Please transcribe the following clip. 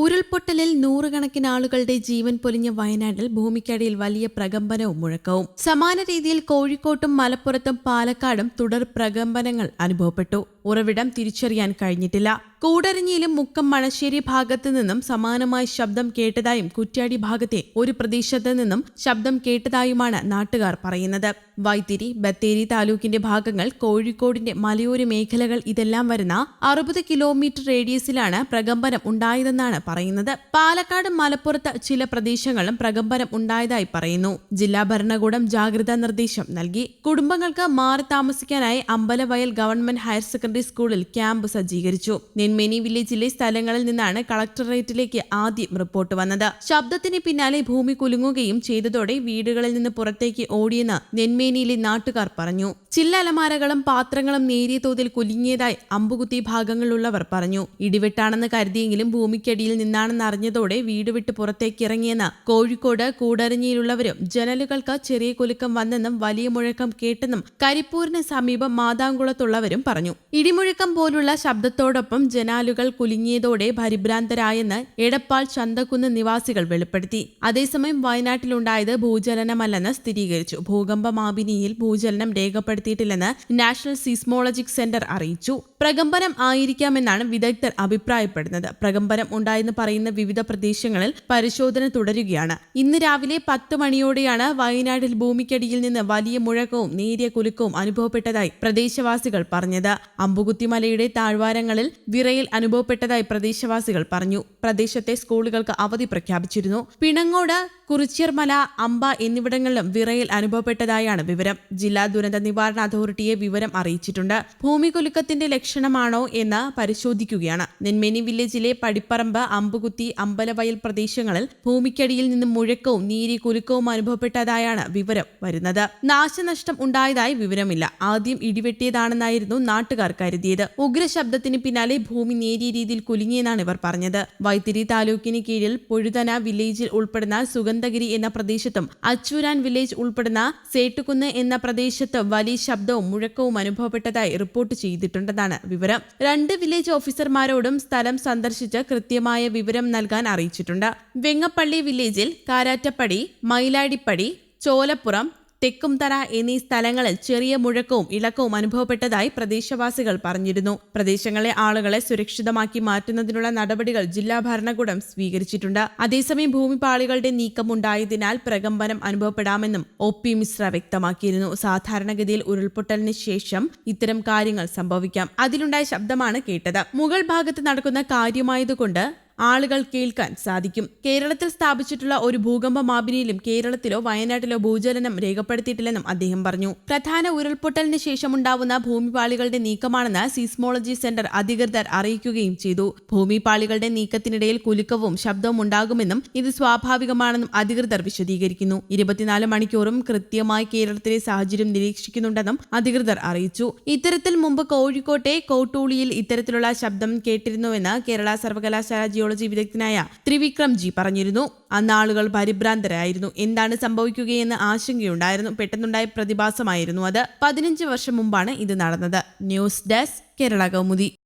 ഉരുൾപൊട്ടലിൽ നൂറുകണക്കിന് ആളുകളുടെ ജീവൻ പൊലിഞ്ഞ വയനാട്ടിൽ ഭൂമിക്കടിയിൽ വലിയ പ്രകമ്പനവും മുഴക്കവും. സമാന രീതിയിൽ കോഴിക്കോട്ടും മലപ്പുറത്തും പാലക്കാടും തുടർ പ്രകമ്പനങ്ങൾ അനുഭവപ്പെട്ടു. ഉറവിടം തിരിച്ചറിയാൻ കഴിഞ്ഞിട്ടില്ല. കൂടരഞ്ഞിയിലും മുക്കം മണശ്ശേരി ഭാഗത്തു നിന്നും സമാനമായ ശബ്ദം കേട്ടതായും കുറ്റ്യാടി ഭാഗത്തെ ഒരു പ്രദേശത്ത് നിന്നും ശബ്ദം കേട്ടതായുമാണ് നാട്ടുകാർ പറയുന്നത്. വൈത്തിരി ബത്തേരി താലൂക്കിന്റെ ഭാഗങ്ങൾ കോഴിക്കോടിന്റെ മലയോര മേഖലകൾ ഇതെല്ലാം വരുന്ന അറുപത് കിലോമീറ്റർ റേഡിയസിലാണ് പ്രകമ്പനം ഉണ്ടായതെന്നാണ് പറയുന്നത്. പാലക്കാട് മലപ്പുറത്ത് ചില പ്രദേശങ്ങളും പ്രകമ്പനം ഉണ്ടായതായി പറയുന്നു. ജില്ലാ ഭരണകൂടം ജാഗ്രതാ നിർദ്ദേശം നൽകി. കുടുംബങ്ങൾക്ക് മാറി താമസിക്കാനായി അമ്പലവയൽ ഗവൺമെന്റ് ഹയർ സെക്കൻഡറി സ്കൂളിൽ ക്യാമ്പ് സജ്ജീകരിച്ചു. നെന്മേനി വില്ലേജിലെ സ്ഥലങ്ങളിൽ നിന്നാണ് കളക്ടറേറ്റിലേക്ക് ആദ്യം റിപ്പോർട്ട് വന്നത്. ശബ്ദത്തിന് പിന്നാലെ ഭൂമി കുലുങ്ങുകയും ചെയ്തതോടെ വീടുകളിൽ നിന്ന് പുറത്തേക്ക് ഓടിയെന്ന് നെന്മേനിയിലെ നാട്ടുകാർ പറഞ്ഞു. ചില്ല അലമാരകളും പാത്രങ്ങളും നേരിയ തോതിൽ കുലുങ്ങിയതായി അമ്പുകുത്തി ഭാഗങ്ങളുള്ളവർ പറഞ്ഞു. ഇടിവെട്ടാണെന്ന് കരുതിയെങ്കിലും ഭൂമിക്കടിയിൽ നിന്നാണെന്ന് അറിഞ്ഞതോടെ വീട് വിട്ട് പുറത്തേക്ക് ഇറങ്ങിയെന്ന് കോഴിക്കോട് കൂടരഞ്ഞിയിലുള്ളവരും ജനലുകൾക്ക് ചെറിയ കുലുക്കം വന്നെന്നും വലിയ മുഴക്കം കേട്ടെന്നും കരിപ്പൂരിന് സമീപം മാതാംകുളത്തുള്ളവരും പറഞ്ഞു. ഇടിമുഴക്കം പോലുള്ള ശബ്ദത്തോടൊപ്പം ജനാലുകൾ കുലുങ്ങിയതോടെ പരിഭ്രാന്തരായെന്ന് എടപ്പാൾ ചന്തക്കുന്ന് നിവാസികൾ വെളിപ്പെടുത്തി. അതേസമയം വയനാട്ടിലുണ്ടായത് ഭൂചലനമല്ലെന്ന് സ്ഥിരീകരിച്ചു. ഭൂകമ്പമാപിനിയിൽ ഭൂചലനം രേഖപ്പെടുത്തിയിട്ടില്ലെന്ന് നാഷണൽ സീസ്മോളജിക് സെന്റർ അറിയിച്ചു. പ്രകമ്പനം ആയിരിക്കാമെന്നാണ് വിദഗ്ധർ അഭിപ്രായപ്പെടുന്നത്. പ്രകമ്പനം ഉണ്ടായെന്ന് പറയുന്ന വിവിധ പ്രദേശങ്ങളിൽ പരിശോധന തുടരുകയാണ്. ഇന്ന് രാവിലെ പത്ത് മണിയോടെയാണ് വയനാട്ടിൽ ഭൂമിക്കടിയിൽ നിന്ന് വലിയ മുഴക്കവും നേരിയ കുലുക്കവും അനുഭവപ്പെട്ടതായി പ്രദേശവാസികൾ പറഞ്ഞത്. അമ്പുകുത്തിമലയുടെ താഴ്വാരങ്ങളിൽ വിറയിൽ അനുഭവപ്പെട്ടതായി പ്രദേശവാസികൾ പറഞ്ഞു. പ്രദേശത്തെ സ്കൂളുകൾക്ക് അവധി പ്രഖ്യാപിച്ചിരുന്നു. പിണങ്ങോട് കുറിച്യർമല അമ്പ എന്നിവിടങ്ങളിലും വിറയിൽ അനുഭവപ്പെട്ടതായാണ് വിവരം. ജില്ലാ ദുരന്ത നിവാരണ അതോറിറ്റിയെ വിവരം അറിയിച്ചിട്ടുണ്ട്. ഭൂമികുലുക്കത്തിന്റെ ലക്ഷണമാണോ എന്ന് പരിശോധിക്കുകയാണ്. നെന്മേനി വില്ലേജിലെ പടിപ്പറമ്പ് അമ്പുകുത്തി അമ്പലവയൽ പ്രദേശങ്ങളിൽ ഭൂമിക്കടിയിൽ നിന്ന് മുഴക്കവും നീരി കുലുക്കവും അനുഭവപ്പെട്ടതായാണ് വിവരം വരുന്നത്. നാശനഷ്ടം ഉണ്ടായതായി വിവരമില്ല. ആദ്യം ഇടിവെട്ടിയതാണെന്നായിരുന്നു നാട്ടുകാർ കരുതിയത്. ഉഗ്രശബ്ദത്തിന് പിന്നാലെ ഭൂമി നേരിയ രീതിയിൽ കുലുങ്ങിയെന്നാണ് ഇവർ പറഞ്ഞത്. വൈത്തിരി താലൂക്കിന് കീഴിൽ പൊഴുതന വില്ലേജിൽ ഉൾപ്പെടുന്ന സുഗന്ധഗിരി എന്ന പ്രദേശത്തും അച്ചൂരാൻ വില്ലേജ് ഉൾപ്പെടുന്ന സേട്ടുകുന്ന് എന്ന പ്രദേശത്ത് വലിയ ശബ്ദവും മുഴക്കവും അനുഭവപ്പെട്ടതായി റിപ്പോർട്ട് ചെയ്തിട്ടുണ്ടെന്നാണ് വിവരം. രണ്ട് വില്ലേജ് ഓഫീസർമാരോടും സ്ഥലം സന്ദർശിച്ച് കൃത്യമായ വിവരം നൽകാൻ അറിയിച്ചിട്ടുണ്ട്. വെങ്ങപ്പള്ളി വില്ലേജിൽ കാരാറ്റപ്പടി മയിലാടിപ്പടി ചോലപ്പുറം തെക്കുംതറ എന്നീ സ്ഥലങ്ങളിൽ ചെറിയ മുഴക്കവും ഇളക്കവും അനുഭവപ്പെട്ടതായി പ്രദേശവാസികൾ പറഞ്ഞിരുന്നു. പ്രദേശങ്ങളിലെ ആളുകളെ സുരക്ഷിതമാക്കി മാറ്റുന്നതിനുള്ള നടപടികൾ ജില്ലാ ഭരണകൂടം സ്വീകരിച്ചിട്ടുണ്ട്. അതേസമയം ഭൂമിപാളികളുടെ നീക്കമുണ്ടായതിനാൽ പ്രകമ്പനം അനുഭവപ്പെടാമെന്നും ഒ പി മിശ്ര വ്യക്തമാക്കിയിരുന്നു. സാധാരണഗതിയിൽ ഉരുൾപൊട്ടലിന് ശേഷം ഇത്തരം കാര്യങ്ങൾ സംഭവിക്കാം. അതിലുണ്ടായ ശബ്ദമാണ് കേട്ടത്. മുകൾ ഭാഗത്ത് നടക്കുന്ന കാര്യമായതുകൊണ്ട് ആളുകൾ കേൾക്കാൻ സാധിക്കും. കേരളത്തിൽ സ്ഥാപിച്ചിട്ടുള്ള ഒരു ഭൂകമ്പ മാപിനിയിലും കേരളത്തിലോ വയനാട്ടിലോ ഭൂചലനം രേഖപ്പെടുത്തിയിട്ടില്ലെന്നും അദ്ദേഹം പറഞ്ഞു. പ്രധാന ഉരുൾപൊട്ടലിന് ശേഷമുണ്ടാവുന്ന ഭൂമിപാളികളുടെ നീക്കമാണെന്ന് സീസ്മോളജി സെന്റർ അധികൃതർ അറിയിക്കുകയും ചെയ്തു. ഭൂമിപാളികളുടെ നീക്കത്തിനിടയിൽ കുലുക്കവും ശബ്ദവും ഉണ്ടാകുമെന്നും ഇത് സ്വാഭാവികമാണെന്നും അധികൃതർ വിശദീകരിക്കുന്നു. ഇരുപത്തിനാല് മണിക്കൂറും കൃത്യമായി കേരളത്തിലെ സാഹചര്യം നിരീക്ഷിക്കുന്നുണ്ടെന്നും അധികൃതർ അറിയിച്ചു. ഇത്തരത്തിൽ മുമ്പ് കോഴിക്കോട്ടെ കോട്ടൂളിയിൽ ഇത്തരത്തിലുള്ള ശബ്ദം കേട്ടിരുന്നുവെന്ന് കേരള സർവകലാശാല ജിയോളജി വിദഗ്ധനായ ത്രിവിക്രം ജി പറഞ്ഞിരുന്നു. അന്ന് ആളുകൾ പരിഭ്രാന്തരായിരുന്നു. എന്താണ് സംഭവിക്കുകയെന്ന് ആശങ്കയുണ്ടായിരുന്നു. പെട്ടെന്നുണ്ടായ പ്രതിഭാസമായിരുന്നു അത്. പതിനഞ്ച് വർഷം മുമ്പാണ് ഇത് നടന്നത്. News desk Kerala Kaumudi.